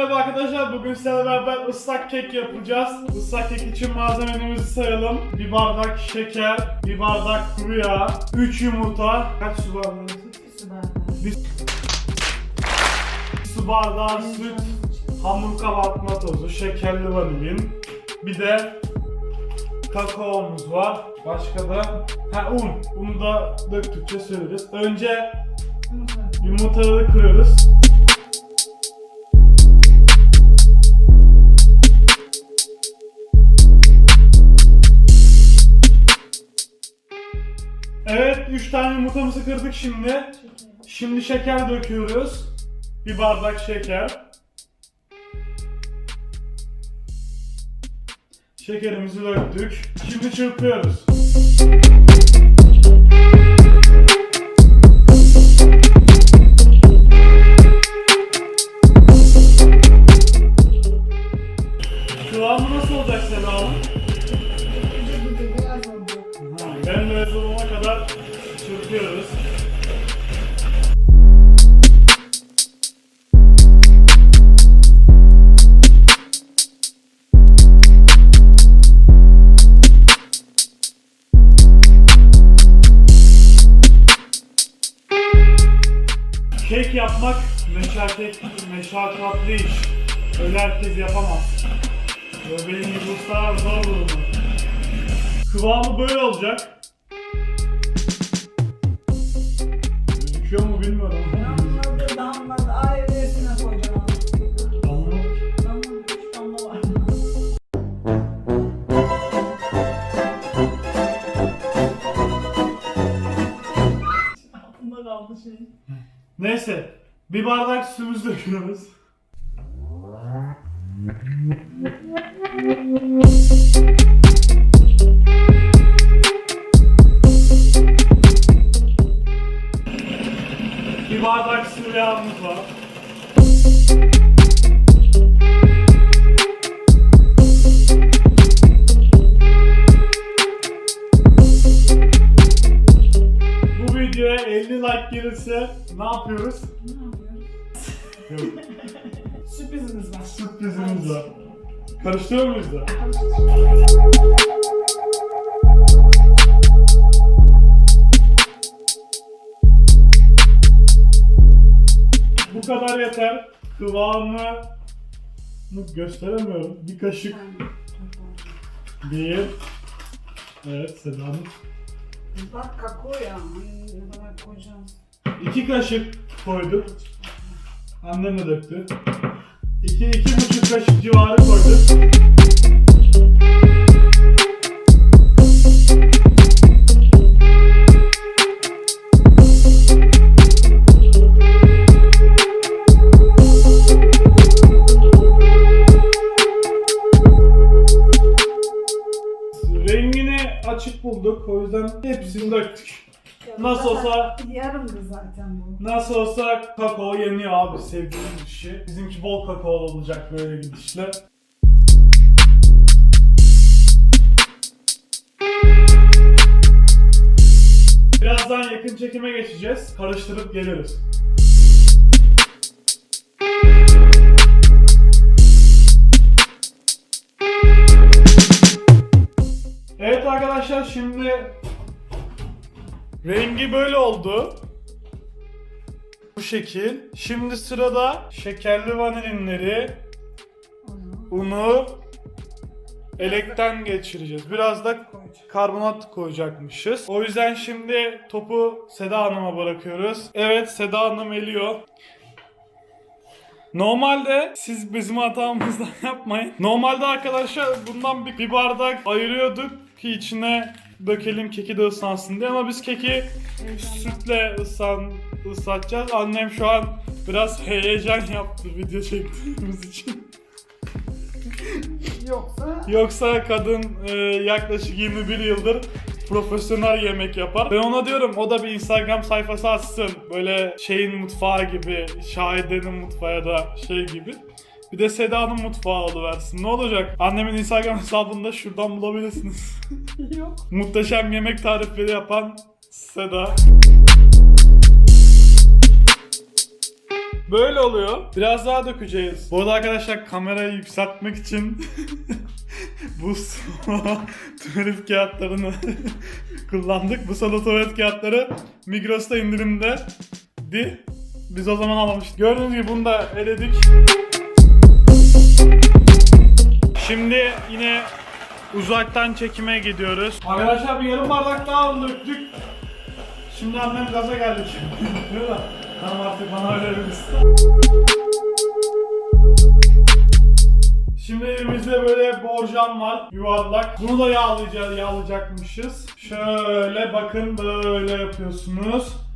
merhaba arkadaşlar. Bugün sizlerle beraber ıslak kek yapacağız. Islak kek için malzemelerimizi sayalım. Bir bardak şeker, bir bardak kuru yağ, 3 yumurta, kaç su bardağı? Bir su bardağı süt, hamur kabartma tozu, şekerli vanilin, bir de kakaomuz var. Başka da ha un. Unu da döktükçe söyleriz. Önce yumurtaları kırıyoruz. 3 tane yumurtamızı kırdık şimdi. Şimdi şeker döküyoruz. Bir bardak şeker. Şekerimizi döktük. Şimdi çırpıyoruz. Kıvamı nasıl olacak Seda Hanım? Ha, Bembeyaz olana kadar çırpıyoruz. Kek yapmak meşakkat, meşakkatli iş. Öyle herkes yapamaz. Gibi ustalar zor bulunur. Kıvamı böyle olacak. Şey. Neyse. Bir bardak suyumuzu döküyoruz. Bir bardak yağımız var. Videoya 50 like gelirse ne yapıyoruz? Ne yapıyoruz? Yok, Sürprizimiz var. sürprizimiz var. Karıştırıyor muyuz da? Bu kadar yeter. Kıvamı gösteremiyorum. Bir kaşık. Bir. Evet Seda'nın. Bak kakao Ne kadar kocaman. İki kaşık koyduk. Annem de döktü. İki, iki buçuk kaşık civarı koyduk. Bulduk. O yüzden hepsini döktük. Ya Nasıl zaten olsa- Yarımdı zaten bu. Nasıl olsa kakao yeniyor abi sevdiğimiz bir şey. Bizimki bol kakao olacak böyle gidişle. Birazdan yakın çekime geçeceğiz. Karıştırıp geliyoruz. Arkadaşlar şimdi rengi böyle oldu. Bu şekil. Şimdi sırada şekerli vanilinleri, unu elekten geçireceğiz. Biraz da karbonat koyacakmışız. O yüzden şimdi topu Seda Hanım'a bırakıyoruz. Evet Seda Hanım eliyor. Normalde siz bizim hatamızdan yapmayın. Normalde arkadaşlar bundan bir, bir bardak ayırıyorduk ki içine dökelim keki de ıslansın diye ama biz keki sütle ıslan, ıslatacağız. Annem şu an biraz heyecan yaptı video çektiğimiz için. Yoksa Yoksa kadın e, yaklaşık 21 yıldır profesyonel yemek yapar. Ben ona diyorum o da bir Instagram sayfası açsın. Böyle şeyin mutfağı gibi, Şahide'nin mutfağı ya da şey gibi. Bir de Seda'nın mutfağı oluversin. Ne olacak? Annemin Instagram hesabında şuradan bulabilirsiniz. yok. Muhteşem yemek tarifleri yapan Seda. Böyle oluyor. Biraz daha dökeceğiz. Bu arada arkadaşlar kamerayı yükseltmek için bu tuvalet kağıtlarını kullandık. Bu sola tuvalet kağıtları Migros'ta indirimde di. Biz o zaman almamıştık. Gördüğünüz gibi bunu da eledik. Şimdi yine uzaktan çekime gidiyoruz. Arkadaşlar bir yarım bardak daha döktük. Şimdi annem gaza geldi. Diyor da tamam artık bana öyle. Şimdi elimizde böyle borcam var yuvarlak. Bunu da yağlayacağız, yağlayacakmışız. Şöyle bakın böyle yapıyorsunuz.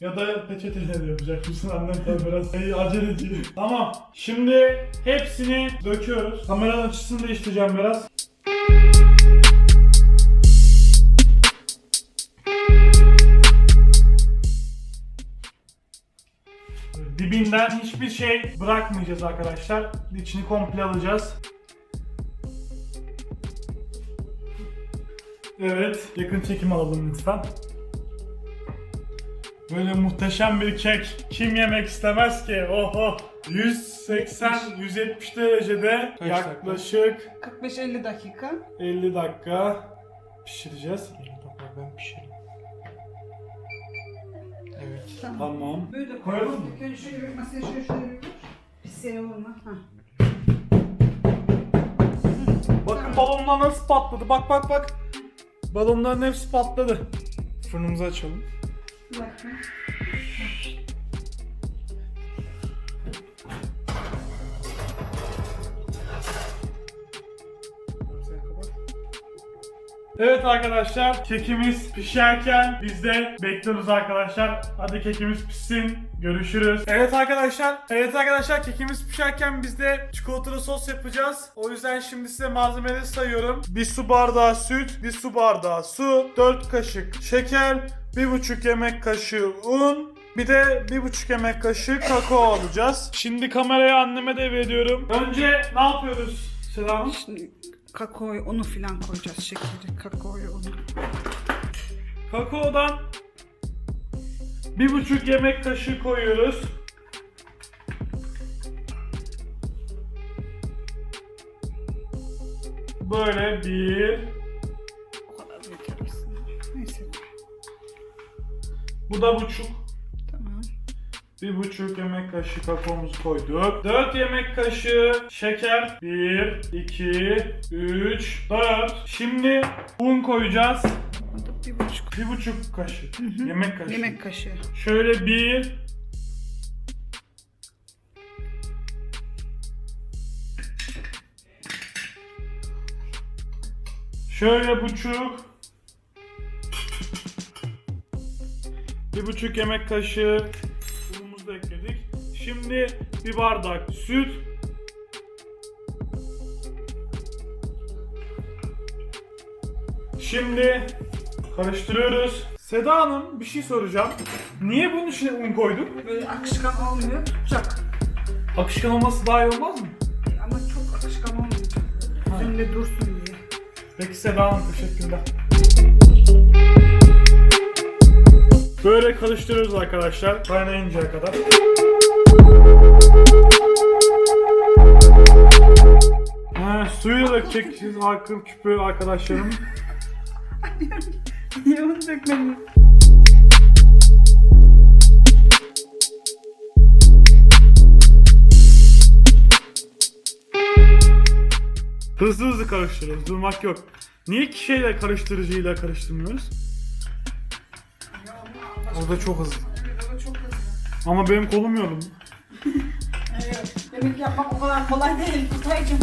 Ya da peçeteyle de yapacakmışsın annem tabi biraz şey, aceleci. Tamam. Şimdi hepsini döküyoruz. Kameranın açısını değiştireceğim biraz. Dibinden hiçbir şey bırakmayacağız arkadaşlar. İçini komple alacağız. Evet, yakın çekim alalım lütfen. Böyle muhteşem bir kek kim yemek istemez ki? Oho. 180-170 derecede Kaç yaklaşık 45-50 dakika. 50 dakika pişireceğiz. Ben pişiririm. Evet. Tamam. Tamam. Böyle Koyalım mı? Önce şöyle bir masaya şöyle şöyle bir. Pis yere vurma. Ha. Bakın balonlar nasıl patladı. Bak bak bak. Balonların hepsi patladı. Fırınımızı açalım. Evet arkadaşlar kekimiz pişerken biz de bekliyoruz arkadaşlar. Hadi kekimiz pişsin. Görüşürüz. Evet arkadaşlar. Evet arkadaşlar kekimiz pişerken biz de çikolatalı sos yapacağız. O yüzden şimdi size malzemeleri sayıyorum. Bir su bardağı süt, bir su bardağı su, 4 kaşık şeker, 1,5 yemek kaşığı un, bir de bir buçuk yemek kaşığı kakao alacağız. Şimdi kamerayı anneme de veriyorum. Önce ne yapıyoruz Hanım? Şimdi kakaoyu, unu filan koyacağız şekeri. Kakaoyu, unu. Kakaodan bir buçuk yemek kaşığı koyuyoruz. Böyle bir, bu da buçuk. Tamam. Bir buçuk yemek kaşığı kakaomuzu koyduk. 4 yemek kaşığı şeker. 1, 2, 3, 4. Şimdi un koyacağız. Bir buçuk. Bir buçuk kaşık. Yemek kaşığı. Yemek kaşığı. Şöyle bir Şöyle buçuk Bir buçuk yemek kaşığı unumuzu ekledik. Şimdi bir bardak süt Şimdi karıştırıyoruz. Seda Hanım bir şey soracağım. Niye bunun içine un koyduk? Böyle akışkan olmuyor. Tutacak. Akışkan olması daha iyi olmaz mı? Ama çok akışkan olmayacak. Üzerinde dursun diye. Peki Seda Hanım teşekkürler. Böyle karıştırıyoruz arkadaşlar kaynayıncaya kadar. Ha, suyu da dökeceksiniz akıl küpü arkadaşlarım. Niye onu dökmedin? Hızlı hızlı karıştırıyoruz durmak yok. Niye iki şeyle karıştırıcıyla karıştırmıyoruz? O da çok hızlı. O da çok hızlı. Ama benim kolum yoruldu. Evet. Yemek yapmak o kadar kolay değil Kutaycığım.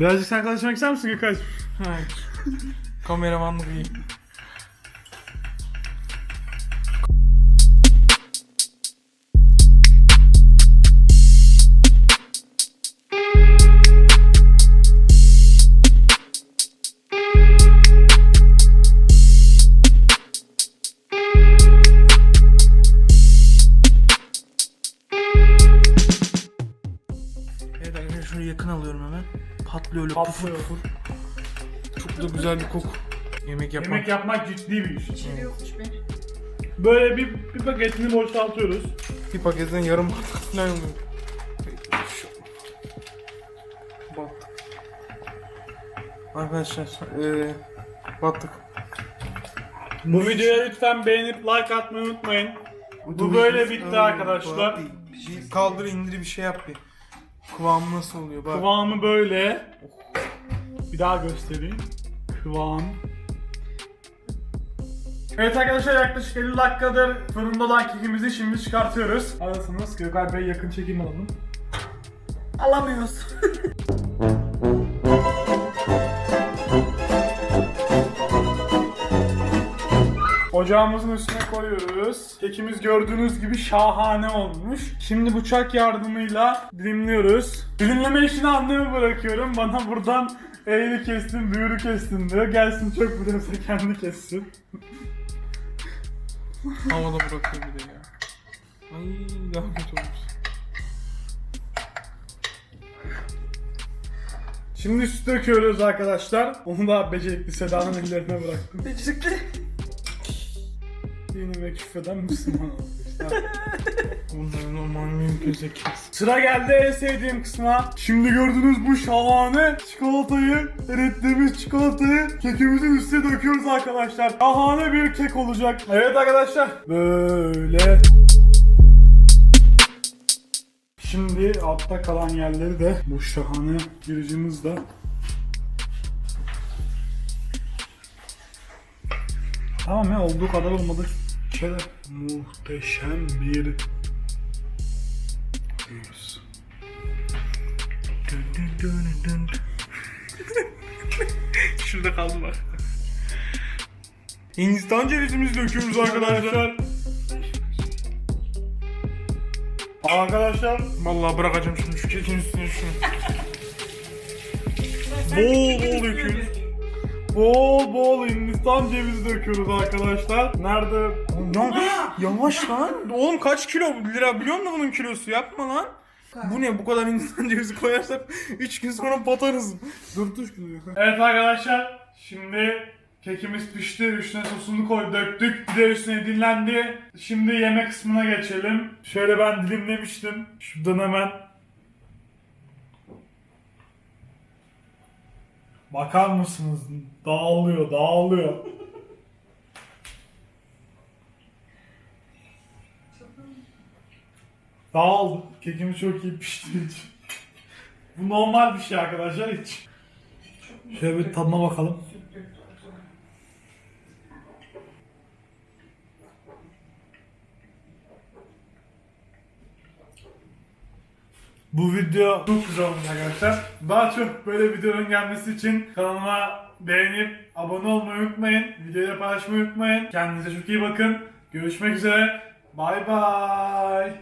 Birazcık sen konuşmak ister misin Gökay? Hayır. Kameramanlık iyi. Evet arkadaşlar şunu yakın alıyorum hemen. Patlıyor öyle pufur pufur. Çok da güzel bir koku. Yemek yapmak. Yemek yapmak ciddi bir iş. İçeri yokmuş be. Böyle bir, bir paketini boşaltıyoruz. Bir paketten yarım bardak falan oluyor. Battık. Arkadaşlar eee battık. Bu videoya lütfen beğenip like atmayı unutmayın. Bu böyle bitti arkadaşlar. Bir kaldır indir bir şey yap bir. Kıvamı nasıl oluyor bak. Kıvamı böyle. Bir daha göstereyim. Kıvam. Evet arkadaşlar yaklaşık 50 dakikadır fırında olan kekimizi şimdi çıkartıyoruz. Arasınız Gökhan Bey yakın çekim alalım. Alamıyoruz. Ocağımızın üstüne koyuyoruz. Kekimiz gördüğünüz gibi şahane olmuş. Şimdi bıçak yardımıyla dilimliyoruz. Dilimleme işini anneme bırakıyorum. Bana buradan eğri kestin, büğrü kestin diyor. Gelsin çok biliyorsa kendi kessin. Havada bırakıyor bir de ya. Ay daha kötü olmuş. Şimdi süt döküyoruz arkadaşlar. Onu da becerikli Seda'nın ellerine bıraktım. Becerikli. Dini ve küfreden Müslüman olmuşlar. Bunlar normal mümkün zekisi. Sıra geldi en sevdiğim kısma. Şimdi gördüğünüz bu şahane çikolatayı, erittiğimiz çikolatayı kekimizin üstüne döküyoruz arkadaşlar. Şahane bir kek olacak. Evet arkadaşlar. Böyle. Şimdi altta kalan yerleri de bu şahane giricimizle Tamam ya olduğu kadar olmadı. Şöyle muhteşem bir Diyoruz. Dün dün dün dün. Şurada kaldı bak. Hindistan cevizimizi döküyoruz Arkadaşlar. Arkadaşlar Vallahi bırakacağım şimdi şu kekin üstüne şunu. Bol bol döküyoruz. Bol bol Hindistan cevizi döküyoruz arkadaşlar. Nerede? Lan yavaş lan. Oğlum kaç kilo lira biliyor musun bunun kilosu? Yapma lan. Bu ne bu kadar Hindistan cevizi koyarsak 3 gün sonra batarız. Dürtüş gidiyor. Evet arkadaşlar. Şimdi kekimiz pişti. Üstüne sosunu koy döktük. Bir de üstüne dinlendi. Şimdi yemek kısmına geçelim. Şöyle ben dilimlemiştim. Şuradan hemen. Bakar mısınız? Dağılıyor, dağılıyor. Dağıldı. Kekimiz çok iyi piştiği için. Bu normal bir şey arkadaşlar hiç. Şöyle bir tadına bakalım. Bu video çok güzel olmuş arkadaşlar. Daha çok böyle videoların gelmesi için kanalıma beğenip abone olmayı unutmayın. Videoyu paylaşmayı unutmayın. Kendinize çok iyi bakın. Görüşmek üzere. Bay bay.